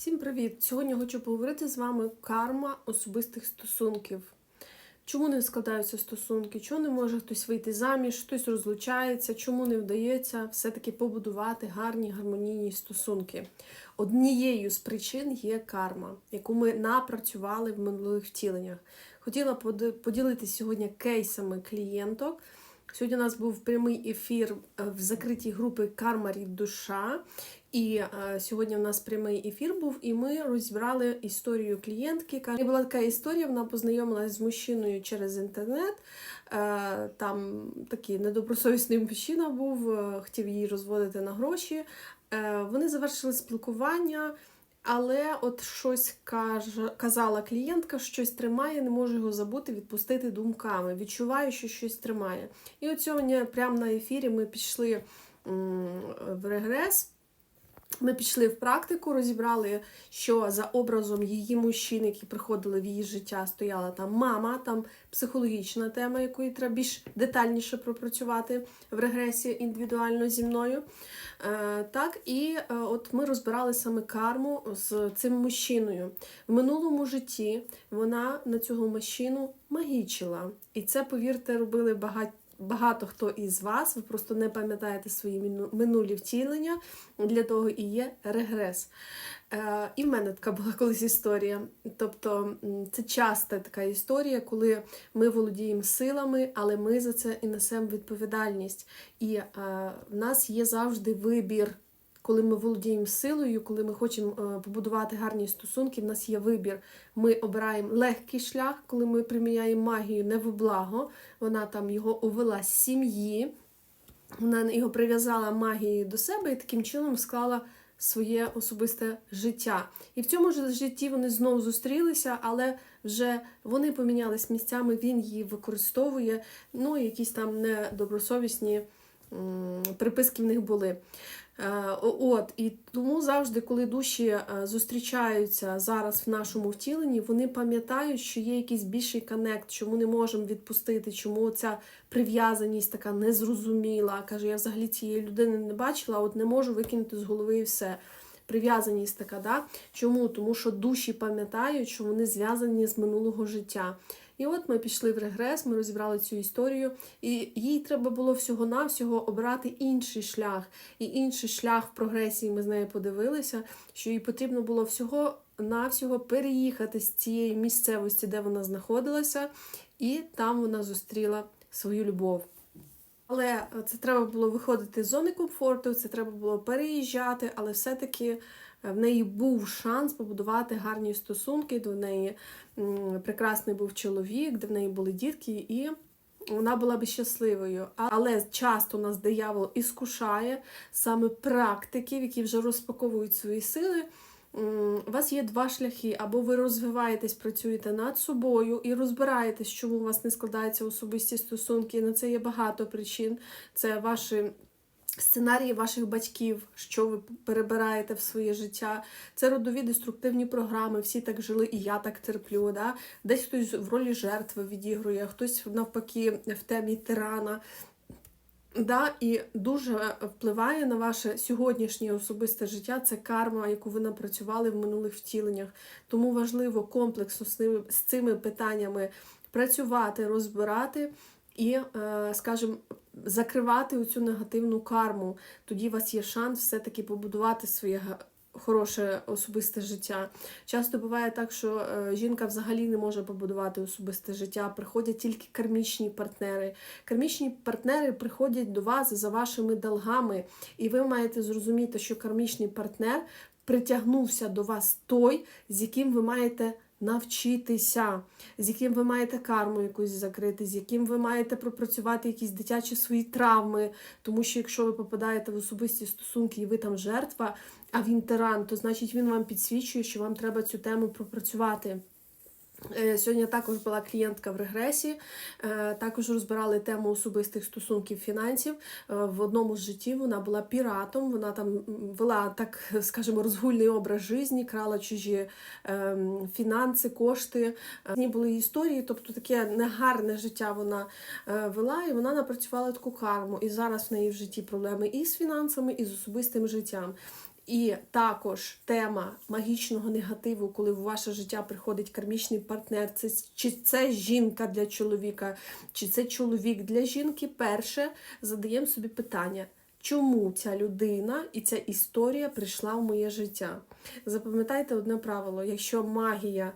Всім привіт! Сьогодні хочу поговорити з вами карма особистих стосунків. Чому не складаються стосунки? Чому не може хтось вийти заміж, хтось розлучається, чому не вдається все-таки побудувати гарні гармонійні стосунки? Однією з причин є карма, яку ми напрацювали в минулих втіленнях. Хотіла поділитися сьогодні кейсами клієнток. Сьогодні у нас був прямий ефір е, в закритій групі Карма Рід Душа. І е, сьогодні в нас прямий ефір був, і ми розібрали історію клієнтки. Каже, була така історія, вона познайомилася з мужчиною через інтернет. Е, там такий недобросовісний мужчина був, е, хотів її розводити на гроші. Е, вони завершили спілкування. Але от щось каже, казала клієнтка, щось тримає, не можу його забути, відпустити думками. Відчуваю, що щось тримає. І от сьогодні, прямо на ефірі, ми пішли м, в регрес. Ми пішли в практику, розібрали, що за образом її мужчин, які приходили в її життя, стояла там мама, там психологічна тема, якої треба більш детальніше пропрацювати в регресі індивідуально зі мною. Е, так, і е, от ми розбирали саме карму з цим мужчиною. В минулому житті вона на цього мужчину магічила. І це, повірте, робили багато. Багато хто із вас, ви просто не пам'ятаєте свої минулі втілення, для того і є регрес. Е, і в мене така була колись історія. Тобто це часта така історія, коли ми володіємо силами, але ми за це і несемо відповідальність. І е, в нас є завжди вибір. Коли ми володіємо силою, коли ми хочемо е, побудувати гарні стосунки, в нас є вибір. Ми обираємо легкий шлях, коли ми приміняємо магію не в благо. Вона там його увела з сім'ї, вона його прив'язала магією до себе і таким чином склала своє особисте життя. І в цьому ж житті вони знову зустрілися, але вже вони помінялись місцями, він її використовує, ну якісь там недобросовісні приписки в них були. Е, От, і тому завжди, коли душі е, зустрічаються зараз в нашому втіленні, вони пам'ятають, що є якийсь більший коннект, чому не можемо відпустити, чому ця прив'язаність така незрозуміла. Каже, я взагалі цієї людини не бачила, от не можу викинути з голови і все. Прив'язаність така, да? Чому? Тому що душі пам'ятають, що вони зв'язані з минулого життя. І от ми пішли в регрес, ми розібрали цю історію, і їй треба було всього-навсього обрати інший шлях. І інший шлях в прогресії ми з нею подивилися, що їй потрібно було всього-навсього переїхати з цієї місцевості, де вона знаходилася, і там вона зустріла свою любов. Але це треба було виходити з зони комфорту, це треба було переїжджати, але все-таки в неї був шанс побудувати гарні стосунки, до неї прекрасний був чоловік, де в неї були дітки, і вона була би щасливою. Але часто нас диявол іскушає саме практиків, які вже розпаковують свої сили. У вас є два шляхи: або ви розвиваєтесь, працюєте над собою і розбираєтесь, чому у вас не складаються особисті стосунки. На це є багато причин. Це ваші сценарії ваших батьків, що ви перебираєте в своє життя. Це родові деструктивні програми. Всі так жили, і я так терплю. Да? Десь хтось в ролі жертви відігрує, хтось навпаки в темі тирана. Да, і дуже впливає на ваше сьогоднішнє особисте життя. Це карма, яку ви напрацювали в минулих втіленнях. Тому важливо комплексно з цими, питаннями працювати, розбирати і, е, скажімо, закривати оцю негативну карму. Тоді у вас є шанс все-таки побудувати своє хороше особисте життя. Часто буває так, що е, жінка взагалі не може побудувати особисте життя, приходять тільки кармічні партнери. Кармічні партнери приходять до вас за вашими долгами, і ви маєте зрозуміти, що кармічний партнер притягнувся до вас той, з яким ви маєте навчитися, з яким ви маєте карму якусь закрити, з яким ви маєте пропрацювати якісь дитячі свої травми. Тому що якщо ви попадаєте в особисті стосунки і ви там жертва, а він тиран, то значить він вам підсвічує, що вам треба цю тему пропрацювати. Е, Сьогодні також була клієнтка в регресі, е, також розбирали тему особистих стосунків фінансів. Е, В одному з життів вона була піратом, вона там вела так, скажімо, розгульний образ житті, крала чужі ем, фінанси, кошти. Ні були історії, тобто таке негарне життя вона вела, і вона напрацювала таку карму. І зараз в неї в житті проблеми і з фінансами, і з особистим життям. І також тема магічного негативу, коли в ваше життя приходить кармічний партнер, це чи це жінка для чоловіка, чи це чоловік для жінки. Перше задаємо собі питання. Чому ця людина і ця історія прийшла в моє життя? Запам'ятайте одне правило: якщо магія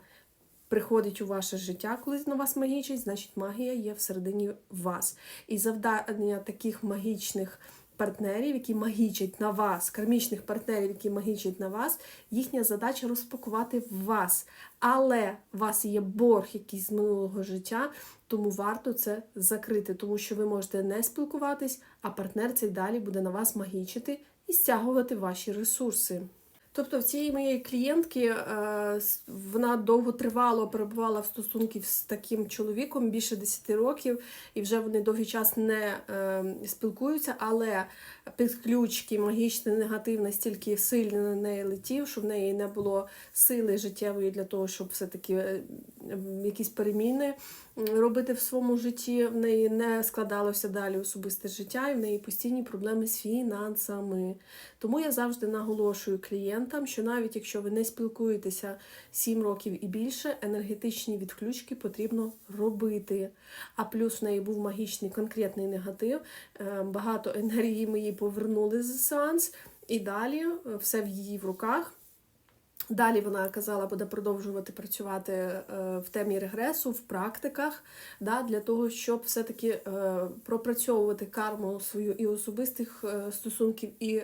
приходить у ваше життя, коли на вас магічить, значить магія є всередині вас. І завдання таких магічних партнерів, які магічать на вас, кармічних партнерів, які магічать на вас, їхня задача розпакувати вас. Але у вас є борг якийсь з минулого життя, тому варто це закрити, тому що ви можете не спілкуватись, а партнер цей далі буде на вас магічити і стягувати ваші ресурси. Тобто в цієї моєї клієнтки е, вона довго тривало перебувала в стосунків з таким чоловіком більше 10 років, і вже вони довгий час не е, спілкуються, але підключки магічний негатив настільки сильно на неї летів, що в неї не було сили життєвої для того, щоб все-таки е, якісь переміни робити в своєму житті. В неї не складалося далі особисте життя, і в неї постійні проблеми з фінансами. Тому я завжди наголошую клієнтам, що навіть якщо ви не спілкуєтеся 7 років і більше, енергетичні відключки потрібно робити. А плюс в неї був магічний конкретний негатив. Е, Багато енергії ми їй повернули з сеанс, і далі е, все в її в руках. Далі вона казала, буде продовжувати працювати е, в темі регресу, в практиках, да, для того, щоб все-таки пропрацьовувати карму свою і особистих стосунків, і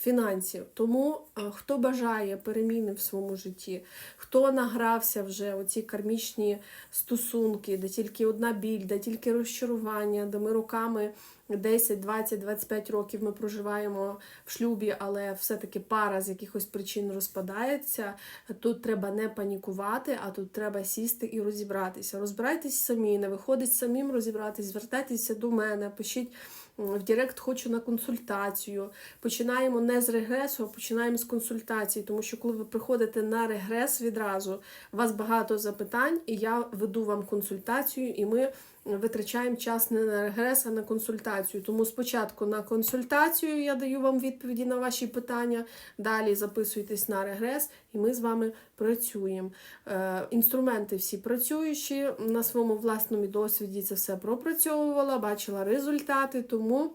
фінансів. Тому е, хто бажає переміни в своєму житті, хто награвся вже оці кармічні стосунки, де тільки одна біль, де тільки розчарування, де ми роками 10, 20, 25 років ми проживаємо в шлюбі, але все-таки пара з якихось причин розпадається. Тут треба не панікувати, а тут треба сісти і розібратися. Розбирайтесь самі, не виходить самим розібратись, звертайтеся до мене, пишіть в Директ хочу на консультацію. Починаємо не з регресу, а починаємо з консультації, тому що коли ви приходите на регрес відразу, у вас багато запитань, і я веду вам консультацію, і ми витрачаємо час не на регрес, а на консультацію. Тому спочатку на консультацію я даю вам відповіді на ваші питання. Далі записуйтесь на регрес, і ми з вами працюємо. Е, інструменти всі працюючі. На своєму власному досвіді це все пропрацьовувала, бачила результати. Тому.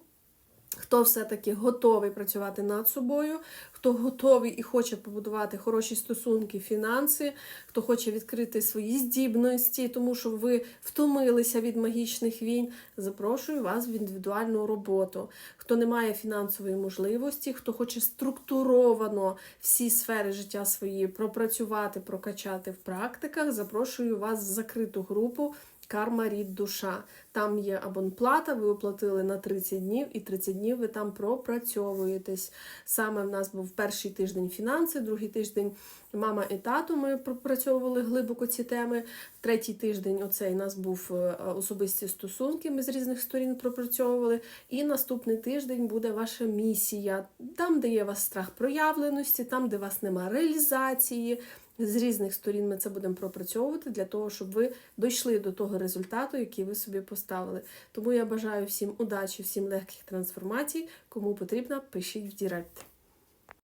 Хто все-таки готовий працювати над собою, хто готовий і хоче побудувати хороші стосунки, фінанси, хто хоче відкрити свої здібності, тому що ви втомилися від магічних війн, запрошую вас в індивідуальну роботу. Хто не має фінансової можливості, хто хоче структуровано всі сфери життя свої пропрацювати, прокачати в практиках, запрошую вас в закриту групу. Карма рід душа. Там є абонплата, ви оплатили на 30 днів, і 30 днів ви там пропрацьовуєтесь. Саме в нас був перший тиждень фінанси, другий тиждень мама і тато. Ми пропрацьовували глибоко ці теми. Третій тиждень оцей у нас був е, особисті стосунки. Ми з різних сторін пропрацьовували. І наступний тиждень буде ваша місія, там, де є вас страх проявленості, там, де вас немає реалізації. З різних сторін ми це будемо пропрацьовувати для того, щоб ви дійшли до того результату, який ви собі поставили. Тому я бажаю всім удачі, всім легких трансформацій. Кому потрібно, пишіть в Директ.